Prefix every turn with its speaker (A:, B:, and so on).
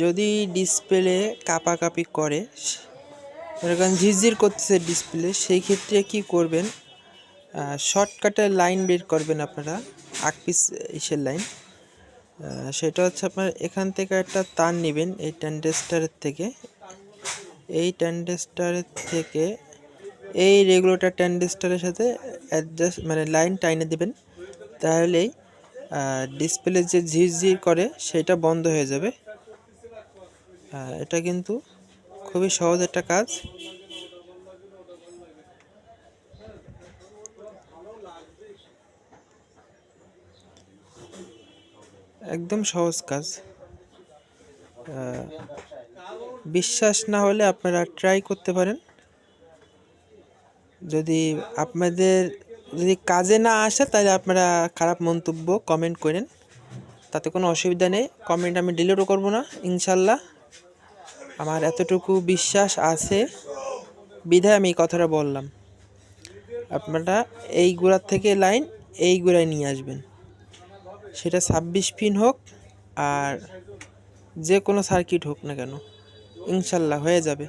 A: যদি ডিসপ্লে কাপাকাপি করে এরকম ঝিরঝির করতেছে ডিসপ্লে সেই ক্ষেত্রে কি করবেন? শর্টকাটের লাইন বের করবেন আপনারা আট পিস ইসের লাইন সেটা হচ্ছে আপনার এখান থেকে একটা তার নেবেন, এই ট্যান্ডেস্টারের থেকে। এই ট্যান্ডেস্টারের থেকে এই রেগুলেটর ট্যান্ডেস্টারের সাথে অ্যাডজাস্ট মানে লাইন টাইনে দেবেন। তাহলেই ডিসপ্লে যে ঝিরঝির করে, সেটা বন্ধ হয়ে যাবে। এটা কিন্তু খুবই সহজ একটা কাজ। একদম সহজ কাজ। বিশ্বাস না হলে আপনারা ট্রাই করতে পারেন। যদি আপনাদের, যদি কাজে না আসে, তাহলে আপনারা খারাপ মন্তব্য কমেন্ট করেন। তাতে কোনো অসুবিধা নেই। কমেন্ট আমি ডিলিটও করব না, ইনশাল্লাহ। আমার এতটুকু বিশ্বাস আছে। বিধায় আমি কথাটা বললাম। আপনারা এই গোড়ার থেকে লাইন এই গোড়ায় নিয়ে আসবেন। সেটা ছাব্বিশ পিন হোক আর যে কোনো সার্কিট হোক না কেন, ইনশাল্লাহ হয়ে যাবে।